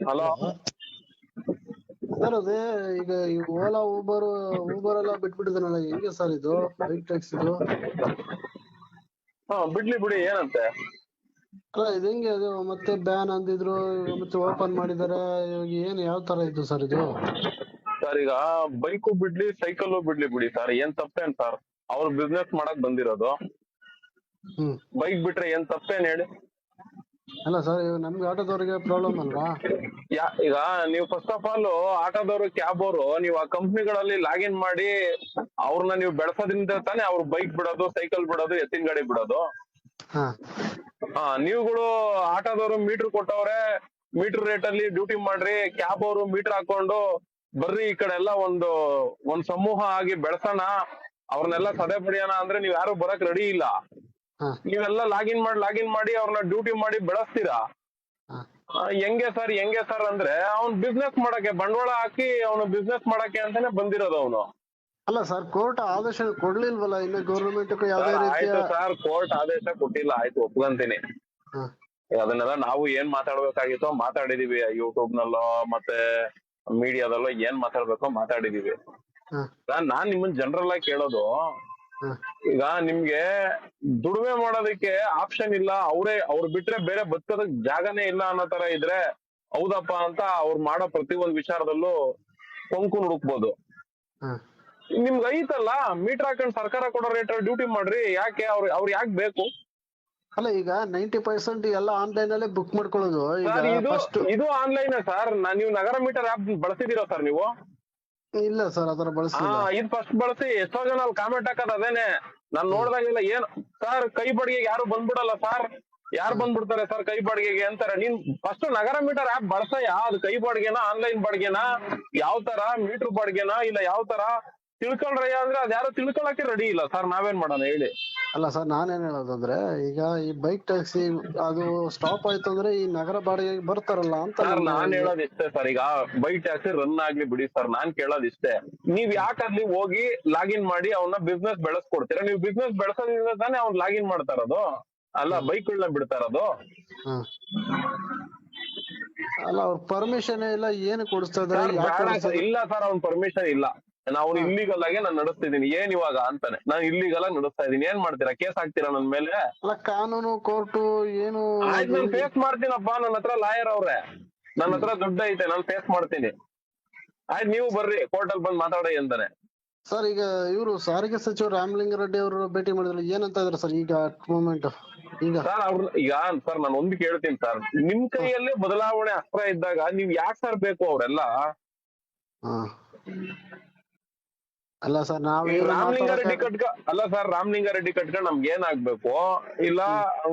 Hello. Sir ಅದೇ ಈಗ ಈ ಓಲಾ ಊಬರ್ ಊಬರ್ ಎಲ್ಲ ಬಿಟ್ಬಿಟ್ಟಿದ್ದಾನಲ್ಲ ಹೆಂಗೆ ಸರ್ ಇದು? ಬೈಕ್ ಟ್ಯಾಕ್ಸ್ ಇದು? ಹಾ ಬಿಡ್ಲಿ ಬಿಡಿ ಏನಂತೆ? ಅಲ್ಲ ಇದು ಹೆಂಗೆ ಅದು? ಮತ್ತೆ ಬ್ಯಾನ್ ಅಂದಿದ್ರು ಮತ್ತೆ ಓಪನ್ ಮಾಡಿದಾರೆ ಇವಾಗ ಏನು ಯಾವ ತರ ಇದು ಸರ್ ಇದು? ಸರ್ ಈಗ ಬೈಕು ಬಿಡ್ಲಿ ಸೈಕಲ್ ಬಿಡ್ಲಿ ಬಿಡಿ ಸರ್ ಏನ್ ತಪ್ಪೇನ್ ಸರ್. ಅವ್ರು ಬಿಸ್ನೆಸ್ ಮಾಡಕ್ ಬಂದಿರೋದು. ಹ್ಮ್. ಬೈಕ್ ಬಿಟ್ರೆ ಏನ್ ತಪ್ಪೇನ್ ಹೇಳಿ? ಅಲ್ಲ ಸರ್ ಇವಾಗ ನಮ್ಗೆ ಆಟೋದವ್ರಿಗೆ ಪ್ರಾಬ್ಲಮ್ ಅಲ್ವಾ? ಯಾ ಈಗ ನೀವು ಫಸ್ಟ್ ಆಫ್ ಆಲ್ ಆಟೋದವರು ಕ್ಯಾಬ್ ಅವರು ನೀವು ಆ ಕಂಪ್ನಿಗಳಲ್ಲಿ ಲಾಗಿನ್ ಮಾಡಿ ಅವ್ರನ್ನ ನೀವು ಬೆಳೆಸೋದ್ರಿಂದ ತಾನೇ ಅವ್ರು ಬೈಕ್ ಬಿಡೋದು ಸೈಕಲ್ ಬಿಡೋದು ಎತ್ತಿನ ಗಾಡಿ ಬಿಡೋದು. ಹಾ. ಹಾ ನೀವುಗಳು ಆಟೋದವರು ಮೀಟರ್ ಕೊಟ್ಟವ್ರೆ ಮೀಟರ್ ರೇಟ್ ಅಲ್ಲಿ ಡ್ಯೂಟಿ ಮಾಡ್ರಿ ಕ್ಯಾಬ್ ಅವರು ಮೀಟರ್ ಹಾಕೊಂಡು ಬರ್ರಿ ಈ ಕಡೆ ಎಲ್ಲ ಒಂದು ಒಂದ್ ಸಮೂಹ ಆಗಿ ಬೆಳೆಸೋಣ ಅವ್ರನ್ನೆಲ್ಲ ಸದೆ ಪಡಿಯೋಣ ಅಂದ್ರೆ ನೀವ್ ಯಾರು ಬರಕ್ ರೆಡಿ ಇಲ್ಲ. ನೀವೆಲ್ಲ ಲಾಗಿನ್ ಮಾಡಿ ಲಾಗಿನ್ ಮಾಡಿ ಅವ್ರನ್ನ ಡ್ಯೂಟಿ ಮಾಡಿ ಬೆಳೆಸ್ತೀರಾ? ಹೆಂಗೆ ಸರ್ ಹೆಂಗೆ ಸರ್ ಅಂದ್ರೆ ಅವ್ನ್ ಬಿಸ್ನೆಸ್ ಮಾಡಕ್ಕೆ ಬಂಡವಾಳ ಹಾಕಿ ಅವನು ಬಿಸ್ನೆಸ್ ಮಾಡಕ್ಕೆ ಅಂತಾನೆ ಬಂದಿರೋದು ಅವನು. ಅಲ್ಲ ಸರ್ ಕೋರ್ಟ್ ಆದೇಶ ಕೊಡ್ಲಿಲ್ವಲ್ಲ? ಇನ್ನು ಗೌರ್ಮೆಂಟ್ ಯಾವ್ದೇ ರೀತಿಯ ಆಯ್ತು ಸರ್ ಕೋರ್ಟ್ ಆದೇಶ ಕೊಟ್ಟಿಲ್ಲ ಆಯ್ತು ಒಪ್ಕೊಂತೀನಿ. ಅದನ್ನೆಲ್ಲ ನಾವು ಏನ್ ಮಾತಾಡ್ಬೇಕಾಗಿತ್ತೋ ಮಾತಾಡಿದೀವಿ ಯೂಟ್ಯೂಬ್ ನಲ್ಲೋ ಮತ್ತೆ ಮೀಡಿಯಾದಲ್ಲೋ ಏನ್ ಮಾತಾಡ್ಬೇಕೋ ಮಾತಾಡಿದೀವಿ. ನಾನ್ ನಿಮ್ಮನ್ ಜನರಲ್ ಆಗಿ ಕೇಳೋದು ಈಗ ನಿಮ್ಗೆ ದುಡಿಮೆ ಮಾಡೋದಕ್ಕೆ ಆಪ್ಷನ್ ಇಲ್ಲ. ಅವರೇ ಅವ್ರು ಬಿಟ್ರೆ ಬೇರೆ ಬದುಕೋದಕ್ ಜಾಗನೇ ಇಲ್ಲ ಅನ್ನೋ ತರ ಇದ್ರೆ ಹೌದಪ್ಪ ಅಂತ ಅವ್ರು ಮಾಡೋ ಪ್ರತಿ ಒಂದ್ ವಿಚಾರದಲ್ಲೂ ಕೊಂಕು ಹುಡುಕ್ಬೋದು. ನಿಮ್ಗೆ ಐತಲ್ಲ ಮೀಟರ್ ಹಾಕೊಂಡ್ ಸರ್ಕಾರ ಕೊಡೋ ರೇಟ್ ಡ್ಯೂಟಿ ಮಾಡ್ರಿ. ಯಾಕೆ? ಅವ್ರ ಅವ್ರು ಯಾಕೆ ಬೇಕು? ಅಲ್ಲ ಈಗ ನೈಂಟಿ ಪರ್ಸೆಂಟ್ ಎಲ್ಲ ಆನ್ಲೈನ್ ಅಲ್ಲೇ ಬುಕ್ ಮಾಡ್ಕೊಳ್ಳೋದು. ಇದು ಆನ್ಲೈನ್ ಸರ್. ನೀವು ನಗರ ಮೀಟರ್ ಆಪ್ ಬಳಸಿದೀರಾ ಸರ್ ನೀವು? ಇಲ್ಲ ಸರ್ ಅದರ ಹಾ ಬಳಸಲಿಲ್ಲ ಇದು ಫಸ್ಟ್ ಬಳಸಿ ಎಷ್ಟೋ ಜನ ಅಲ್ಲಿ ಕಾಮೆಂಟ್ ಹಾಕೋದ್ ಅದೇನೆ. ನಾನ್ ನೋಡ್ದಂಗಿಲ್ಲ ಏನ್ ಸರ್, ಕೈ ಬಾಡಿಗೆಗೆ ಯಾರು ಬಂದ್ಬಿಡಲ್ಲ ಸರ್. ಯಾರು ಬಂದ್ಬಿಡ್ತಾರೆ ಸರ್ ಕೈ ಬಾಡಿಗೆಗೆ ಅಂತಾರೆ. ನೀನ್ ಫಸ್ಟ್ ನಗರ ಮೀಟರ್ ಆಪ್ ಬಳಸಯ್ಯ ಅದು ಕೈ ಬಾಡಿಗೆನಾ ಆನ್ಲೈನ್ ಬಾಡಿಗೆನಾ? ಯಾವ ತರ? ಮೀಟರ್ ಬಾಡಿಗೆನಾ? ಇಲ್ಲ ಯಾವ ತರ? ತಿಳ್ಕೊಳ್ರಯ್ಯ ಅಂದ್ರೆ ಅದ್ಯಾರು ತಿಳ್ಕೊಳಕ್ಕೆ ರೆಡಿ ಇಲ್ಲ. ಸರ್ ನಾವೇನ್ ಮಾಡೋಣ ಹೇಳಿ. ಅಲ್ಲ ಸರ್ ನಾನೇನ್ ಹೇಳೋದಂದ್ರೆ ಈಗ ಈ ಬೈಕ್ ಟ್ಯಾಕ್ಸಿ ಅದು ಸ್ಟಾಪ್ ಆಯ್ತು ಅಂದ್ರೆ ಈ ನಗರ ಬಾಡಿಗೆ ಬರ್ತಾರಲ್ಲ ಅಂತ ಸರ್ ನಾನ್ ಹೇಳೋದ್ ಇಷ್ಟೇ ಸರ್ ಈಗ ಬೈಕ್ ಟ್ಯಾಕ್ಸಿ ರನ್ ಆಗ್ಲಿ ಬಿಡಿ ಸರ್ ನಾನ್ ಕೇಳೋದ್ ಇಷ್ಟೇ ನೀವ್ ಯಾಕೆ ಅಲ್ಲಿ ಹೋಗಿ ಲಾಗಿನ್ ಮಾಡಿ ಅವನ್ನ ಬಿಸ್ನೆಸ್ ಬೆಳೆಸ್ಕೊಡ್ತೀರಾ? ನೀವು ಬಿಸ್ನೆಸ್ ಬೆಳೆಸೋದ್ರಿಂದ ತಾನೇ ಅವ್ನ್ ಲಾಗಿನ್ ಮಾಡ್ತಾ ಇರೋದು. ಅಲ್ಲ ಬೈಕ್ಗಳನ್ನ ಬಿಡ್ತಾ ಇರೋದು. ಹಾ. ಅಲ್ಲ ಅವ್ರ ಪರ್ಮಿಷನ್ ಇಲ್ಲ ಏನು ಕೊಡಿಸ್ತಾ ಇದಾರೆ ಇಲ್ಲ ಸರ್ ಅವ್ನ್ ಪರ್ಮಿಷನ್ ಇಲ್ಲ. ನಾವು ಇಲ್ಲಿಗಲ್ ಆಗಿ ನಾನು ನಡೆಸ್ತಿದೀನಿ ಏನ್ ಇವಾಗ ಅಂತಾನೆ. ನಾನು ಇಲ್ಲಿಗಲ್ ಆಗಿ ನಡೆಸ್ತಾ ಇದೀನಿ ಏನ್ ಮಾಡ್ತೀರಾ? ಕೇಸ್ ಹಾಕ್ತೀರಾ ನನ್ ಮೇಲೆ? ಅಲ್ಲ ಕಾನೂನು ಕೋರ್ಟು ಏನು ಆಯ್ತು ನಾನು ಫೇಸ್ ಮಾಡ್ತೀನಪ್ಪ. ನನ್ನ ಹತ್ರ ಲಾಯರ್ ಅವ್ರೆ. ನನ್ನ ಹತ್ರ ದುಡ್ಡು ಐತೆ. ನಾನು ಫೇಸ್ ಮಾಡ್ತೀನಿ. ಆಯ್ತ್ ನೀವು ಬರ್ರಿ. ಕೋರ್ಟ್ ಅಲ್ಲಿ ಬಂದ್ ಮಾತಾಡಿ ಅಂತಾನೆ. ಸರ್ ಈಗ ಇವರು ಸಾರಿಗೆ ಸಚಿವ ರಾಮಲಿಂಗ ರೆಡ್ಡಿ ಅವರು ಭೇಟಿ ಮಾಡಿದ್ರು ಏನಂತ ಇದಾರೆ ಸರ್ ಈಗ ಮೂಮೆಂಟ್ ಈಗ ಸರ್ ಅವ್ರ ಈಗ ಸರ್ ನಾನು ಒಂದು ಕೇಳ್ತೀನಿ ಸರ್. ನಿಮ್ ಕೈಯಲ್ಲೇ ಬದಲಾವಣೆ ಅಸ್ತ್ರ ಇದ್ದಾಗ ನೀವ್ ಯಾಕೆ ಸರ್ ಬೇಕು ಅವ್ರೆಲ್ಲ? ಹಾ. ಅಲ್ಲ ಸರ್ ನಾವು ರಾಮಲಿಂಗಾರೆಡ್ಡಿ ಕಟ್ಕ ಅಲ್ಲ ಸರ್ ರಾಮಲಿಂಗಾರೆಡ್ಡಿ ಕಟ್ಕೊಂಡ್ ನಮ್ಗೆ ಏನಾಗ್ಬೇಕು? ಇಲ್ಲ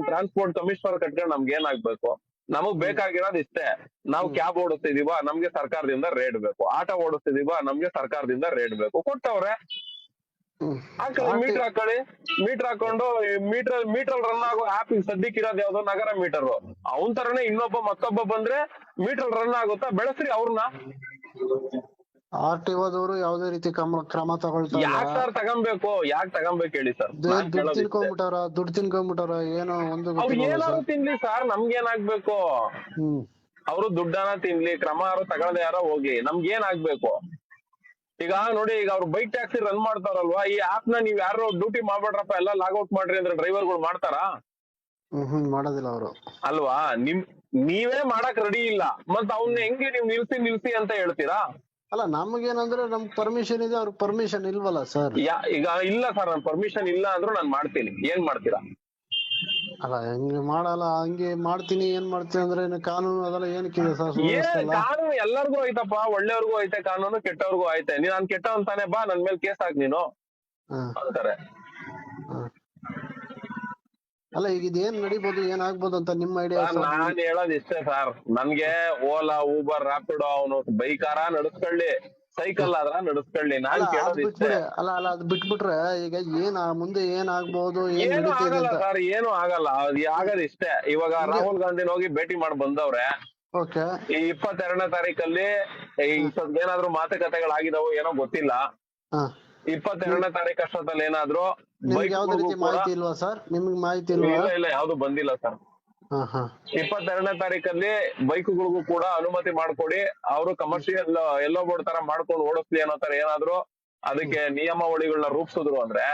ಟ್ರಾನ್ಸ್ಪೋರ್ಟ್ ಕಮಿಷನರ್ ಕಟ್ಕೊಂಡ್ ನಮ್ಗೆ ಏನಾಗ್ಬೇಕು? ನಮಗ್ ಬೇಕಾಗಿರೋದು ಇಷ್ಟೇ. ನಾವು ಕ್ಯಾಬ್ ಓಡಿಸ್ತಿದೀವ ನಮ್ಗೆ ಸರ್ಕಾರದಿಂದ ರೇಟ್ ಬೇಕು. ಆಟೋ ಓಡಿಸ್ತಿದೀವ ನಮ್ಗೆ ಸರ್ಕಾರದಿಂದ ರೇಟ್ ಬೇಕು. ಕೊಟ್ಟವ್ರೆ. ಮೀಟರ್ ಹಾಕೊಳ್ಳಿ ಮೀಟರ್ ಹಾಕೊಂಡು ಮೀಟರ್ ಮೀಟರ್ ರನ್ ಆಗೋ ಆಪ್ ಸದ್ಯಕ್ಕೆ ಇರೋದು ಯಾವ್ದೋ ನಗರ ಮೀಟರ್ ಅವನ್ ತರನೇ ಇನ್ನೊಬ್ಬ ಮತ್ತೊಬ್ಬ ಬಂದ್ರೆ ಮೀಟರ್ ರನ್ ಆಗುತ್ತಾ? ಬೆಳೆಸ್ರಿ ಅವ್ರನ್ನ ಆರ್ ಟಿ ಓದವರು ಯಾವ್ದೇ ರೀತಿ ಕ್ರಮ ಕ್ರಮ ತಗೊಳ್ತಾ ಇಲ್ಲ. ಯಾಕ್ ಸರ್ ತಗೊಂಬೇಕು? ಯಾಕ್ ತಗೊಂಬೇಕು ಹೇಳಿ ಸರ್? ದುಡ್ಡು ತಿನ್ಕೊಂಡ್ಬಿಟ್ಟಾರ ದುಡ್ಡು ತಿನ್ಕೊಂಡ್ಬಿಟ್ಟಾರ ಏನೋ ಒಂದು ಅವ್ರು ಏನಾದ್ರು ತಿನ್ಲಿ ಸರ್ ನಮ್ಗೇನಾಗ್ಬೇಕು? ಅವರು ದುಡ್ಡನ ತಿನ್ಲಿ ಕ್ರಮ ಯಾರು ತಗೊಳ್ದೆ ಯಾರೋ ಹೋಗಿ ನಮ್ಗೆ ಏನಾಗ್ಬೇಕು ಈಗ ನೋಡಿ ಈಗ ಅವ್ರು ಬೈಕ್ ಟ್ಯಾಕ್ಸಿ ರನ್ ಮಾಡ್ತಾರಲ್ವಾ ಈ ಆಪ್ನ ನೀವ್ ಯಾರು ಡ್ಯೂಟಿ ಮಾಡ್ಬೇಡ್ರಪ್ಪ ಎಲ್ಲ ಲಾಗೌಟ್ ಮಾಡ್ರಿ ಅಂದ್ರೆ ಡ್ರೈವರ್ಗಳು ಮಾಡ್ತಾರಾ? ಹ್ಮ್ ಹ್ಮ್ ಮಾಡೋದಿಲ್ಲ ಅವರು. ಅಲ್ವಾ? ನಿಮ್ ನೀವೇ ಮಾಡಕ್ ರೆಡಿ ಇಲ್ಲ. ಮತ್ತ ಅವ್ನ ಹೆಂಗೆ ನೀವ್ ನಿಲ್ಸಿ ನಿಲ್ಸಿ ಅಂತ ಹೇಳ್ತೀರಾ? ಅಲ್ಲ ನಮ್ಗೇನಂದ್ರೆ ನಮ್ ಪರ್ಮಿಷನ್ ಇದೆ ಅವ್ರ ಪರ್ಮಿಷನ್ ಇಲ್ವಲ್ಲ ಸರ್ ಯಾ ಈಗ ಇಲ್ಲ ಸರ್ ನನ್ ಪರ್ಮಿಷನ್ ಇಲ್ಲ ಅಂದ್ರೂ ನಾನ್ ಮಾಡ್ತೀನಿ. ಏನ್ ಮಾಡ್ತೀರಾ? ಅಲ್ಲ ಹೆಂಗೆ ಮಾಡಲ್ಲ ಹಂಗೆ ಮಾಡ್ತೀನಿ ಏನ್ ಮಾಡ್ತೀನಿ ಅಂದ್ರೆ ಏನು ಕಾನೂನು ಅದೆಲ್ಲ ಏನಕ್ಕಿದೆ ಸರ್ ಏನ್ ಕಾನೂನು ಎಲ್ಲರಿಗೂ ಐತಪ್ಪ. ಒಳ್ಳೆಯವ್ರಿಗೂ ಐತೆ ಕಾನೂನು ಕೆಟ್ಟವ್ರಿಗೂ ಐತೆ. ನೀನ್ ನಾನ್ ಕೆಟ್ಟ ಅಂತಾನೆ ಬಾ ನನ್ ಮೇಲೆ ಕೇಸ್ ಹಾಕ್ ನೀನು. ಅಂತಾರೆ. ಅಲ್ಲ ಈಗ ಇದೇನ್ ನಡಿಬೋದು ಏನಾಗ್ಬೋದು ಅಂತ ನಿಮ್ಮ ಐಡಿಯಾ ನಾನ್ ಹೇಳೋದ್ ಇಷ್ಟೇ ಸರ್. ನನ್ಗೆ ಓಲಾ ಊಬರ್ ರಾಪಿಡೋ ಅವನು ಬೈಕಾರ ನಡೆಸ್ಕೊಳ್ಳಿ. ಸೈಕಲ್ ಆದ್ರ ನಡೆಸ್ಕೊಳ್ಳಿ. ನಾನ್ ಕೇಳೋದ್ ಇಷ್ಟೇ. ಅಲ್ಲ ಅಲ್ಲ ಅದ್ ಬಿಟ್ಬಿಟ್ರೆ ಈಗ ಏನ್ ಮುಂದೆ ಏನ್ ಆಗ್ಬಹುದು ಏನ್ ಏನು ಆಗಲ್ಲ ಸರ್ ಏನು ಆಗಲ್ಲ. ಅದ್ ಆಗದ್ ಇಷ್ಟೇ. ಇವಾಗ ರಾಹುಲ್ ಗಾಂಧಿನ ಹೋಗಿ ಭೇಟಿ ಮಾಡಿ ಬಂದವ್ರೆ. ಓಕೆ. ಈ ಇಪ್ಪತ್ತೆರಡನೇ ತಾರೀಕಲ್ಲಿ ಏನಾದ್ರು ಮಾತುಕತೆಗಳಾಗಿದಾವೋ ಏನೋ ಗೊತ್ತಿಲ್ಲ. ಇಪ್ಪತ್ತೆರಡನೇ ತಾರೀಕು ಅಷ್ಟೊತ್ತಲ್ಲಿ ಏನಾದ್ರು ನಿಮ್ಗೆ ರೀತಿ ಮಾಹಿತಿ ಇಲ್ವಾ ಸರ್? ನಿಮ್ಗೆ ಮಾಹಿತಿ ಇಲ್ವಾ? ಇಲ್ಲ ಇಲ್ಲ ಯಾವ್ದು ಬಂದಿಲ್ಲ ಸರ್. ಇಪ್ಪತ್ತೆರಡನೇ ತಾರೀಕಲ್ಲಿ ಬೈಕ್ಗಳಿಗೂ ಕೂಡ ಅನುಮತಿ ಮಾಡ್ಕೊಡಿ. ಅವರು ಕಮರ್ಷಿಯಲ್ ಎಲ್ಲೋ ಬೋರ್ಡ್ ತರ ಮಾಡ್ಕೊಂಡು ಓಡಿಸ್ಲಿ ಅನ್ನೋ ತರ ಏನಾದ್ರು ಅದಕ್ಕೆ ನಿಯಮಾವಳಿಗಳನ್ನ ರೂಪಿಸಿದ್ರು ಅಂದ್ರೆ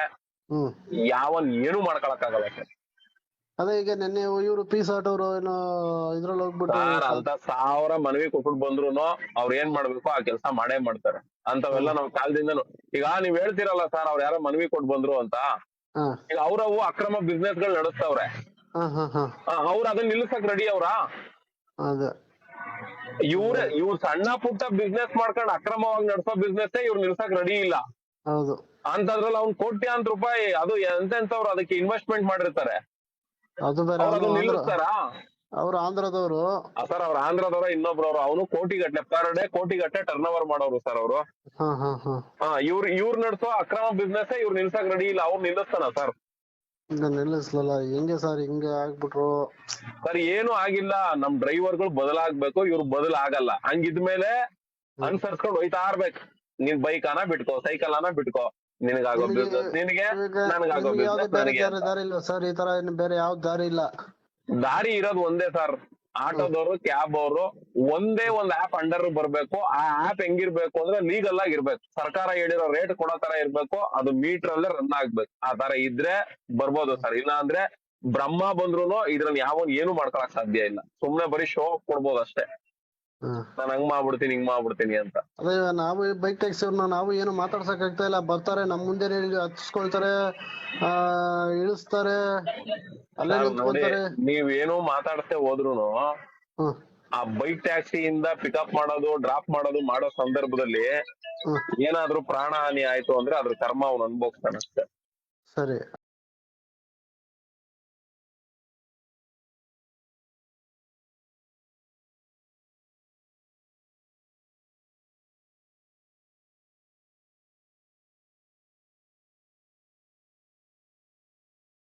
ಯಾವ ಯಾವನ್ ಏನು ಮಾಡ್ಕೊಳಕ್ಕಾಗಲ್ಲ ಸರ್. ಅದೇ ಈಗ ನಿನ್ನೆ ಇವರು ಪೀಸ್ ಔಟ್ ಅವರು ಏನು ಇದ್ರಲ್ಲಿ ಹೋಗ್ಬಿಟ್ಟು ಸರ್ ಅಂತ ಸಾವಿರ ಮನವಿ ಕೊಟ್ಬಿಟ್ಟು ಬಂದ್ರು ಅವ್ರು ಏನ್ ಮಾಡ್ಬೇಕು ಆ ಕೆಲಸ ಮಾಡೇ ಮಾಡ್ತಾರೆ. ಅಂತವೆಲ್ಲ ನಾವ್ ಕಾಲದಿಂದನು. ಈಗ ನೀವ್ ಹೇಳ್ತಿರಲ್ಲ ಸರ್ ಅವ್ರ ಯಾರೋ ಮನವಿ ಕೊಟ್ಟು ಬಂದ್ರು ಅಂತ. ಹಾ. ಈಗ ಅವ್ರವು ಅಕ್ರಮ ಬಿಸ್ನೆಸ್ಗಳು ನಡೆಸ್ತವ್ರೆ. ಹಾ ಹಾ ಹಾ. ಅವ್ರ ಅದನ್ನ ನಿಲ್ಸಕ್ ರೆಡಿ ಅವ್ರ? ಇವ್ರ ಇವ್ರ ಇವ್ರು ಸಣ್ಣ ಪುಟ್ಟ ಬಿಸ್ನೆಸ್ ಮಾಡ್ಕೊಂಡು ಅಕ್ರಮವಾಗಿ ನಡೆಸೋ ಬಿಸ್ನೆಸ್ ಇವ್ರು ನಿಲ್ಸಕ್ ರೆಡಿ ಇಲ್ಲ. ಹೌದು. ಅಂತದ್ರಲ್ಲಿ ಅವ್ನ್ ಕೋಟ್ಯಾಂತ ರೂಪಾಯಿ ಅದು ಎಂತೆಂತವ್ರು ಅದಕ್ಕೆ ಇನ್ವೆಸ್ಟ್ಮೆಂಟ್ ಮಾಡಿರ್ತಾರೆ. ಅದು ಬೇರೆ ಅವ್ರು ಅವ್ರು ಅದನ್ನ ನಿಲ್ಲಿಸ್ತಾರಾ? ಅವ್ರು ಆಂಧ್ರದವರು. ಸರ್ ಅವ್ರ ಆಂಧ್ರದವರ ಇನ್ನೊಬ್ರು ಅವರು ಅವನು ಕೋಟಿ ಗಟ್ಟಲೆ ಪರ್ ಡೇ ಕೋಟಿ ಗಟ್ಟಲೆ ಟರ್ನ್ ಓವರ್ ಮಾಡೋರು ಸರ್ ಅವರು. ಹಾ ಹಾ ಹಾ. ಇವ್ರು ಇವ್ರು ನಡೆಸೋ ಅಕ್ರಮ ಬಿಸ್ನೆಸ್ ಇವ್ರು ನಿಲ್ಸಕ್ ರೆಡಿ ಇಲ್ಲ ಅವ್ರು ನಿಲ್ಲಿಸ್ತಾನ ಸರ್? ನಿಲ್ಲಿಸ್ಲಲ್ಲ ಹೆಂಗೆ ಸರ್ ಹಿಂಗೆ ಆಗ್ಬಿಟ್ರು? ಸರ್ ಏನು ಆಗಿಲ್ಲ ನಮ್ ಡ್ರೈವರ್ಗಳು ಬದಲಾಗ್ಬೇಕು ಇವ್ರು ಬದಲಾಗಲ್ಲ. ಹಂಗಿದ್ಮೇಲೆ ಅನ್ಸರ್ಸ್ಕೊಂಡ್ ಹೋಯ್ತಾ ಇರ್ಬೇಕು. ನೀನ್ ಬೈಕ್ ಅನ್ನ ಬಿಟ್ಕೋ ಸೈಕಲ್ ಅನ್ನ ಬಿಟ್ಕೋ. ನಿನಗಾಗೋ ನಿನಗೆ- ದಾರಿ ಇಲ್ಲ ಸರ್ ಈ ತರ ಬೇರೆ ಯಾವ ದಾರಿ ಇಲ್ಲ. ದಾರಿ ಇರೋದು ಒಂದೇ ಸರ್ ಆಟೋದವ್ರು ಕ್ಯಾಬ್ ಅವರು ಒಂದೇ ಒಂದ್ ಆಪ್ ಅಂಡರ್ ಬರ್ಬೇಕು. ಆ ಆಪ್ ಹೆಂಗಿರ್ಬೇಕು ಅಂದ್ರೆ ಲೀಗಲ್ ಆಗಿ ಇರ್ಬೇಕು. ಸರ್ಕಾರ ಹೇಳಿರೋ ರೇಟ್ ಕೊಡೋ ತರ ಇರ್ಬೇಕು. ಅದು ಮೀಟರ್ ಅಲ್ಲೇ ರನ್ ಆಗ್ಬೇಕು. ಆ ತರ ಇದ್ರೆ ಬರ್ಬೋದು ಸರ್ ಇಲ್ಲ ಅಂದ್ರೆ ಬ್ರಹ್ಮ ಬಂದ್ರು ಇದ್ರಲ್ಲಿ ಯಾವ ಏನು ಮಾಡ್ಕೊಳಕ್ ಸಾಧ್ಯ ಇಲ್ಲ. ಸುಮ್ನೆ ಬರೀ ಶೋ ಕೊಡ್ಬೋದು ಅಷ್ಟೇ. ನಾನ್ ಹಂಗ್ ಮಾಡ್ಬಿಡ್ತೀನಿ ಹಿಂಗ್ ಮಾಡ್ಬಿಡ್ತೀನಿ ಅಂತ. ಅದೇ ನಾವು ಬೈಕ್ ಟ್ಯಾಕ್ಸಿ ಅವ್ರನ್ನ ನಾವು ಏನು ಮಾತಾಡ್ಸಕ್ ಆಗ್ತಾ ಇಲ್ಲ. ಬರ್ತಾರೆ ನಮ್ ಮುಂದೆ ಹಚ್ಕೊಳ್ತಾರೆ ಆ ಇಳಿಸ್ತಾರೆ ಅಲ್ಲೇ ಏನು ನೋಡಿ ನಿಂತ್ಕೊಂತಾರೆ ನೀವೇನು ಮಾತಾಡ್ತೇ ಹೋದ್ರುನು ಹ್ಮ್. ಆ ಬೈಕ್ ಟ್ಯಾಕ್ಸಿ ಇಂದ ಪಿಕಪ್ ಮಾಡೋದು ಡ್ರಾಪ್ ಮಾಡೋದು ಮಾಡೋ ಸಂದರ್ಭದಲ್ಲಿ ಹ್ಮ್. ಏನಾದ್ರೂ ಪ್ರಾಣ ಹಾನಿ ಆಯ್ತು ಅಂದ್ರೆ ಅದ್ರ ಕರ್ಮ ಅವ್ನು ಅನ್ಭೋಗ್ತಾನೆ ಅಷ್ಟೇ. ಸರಿ.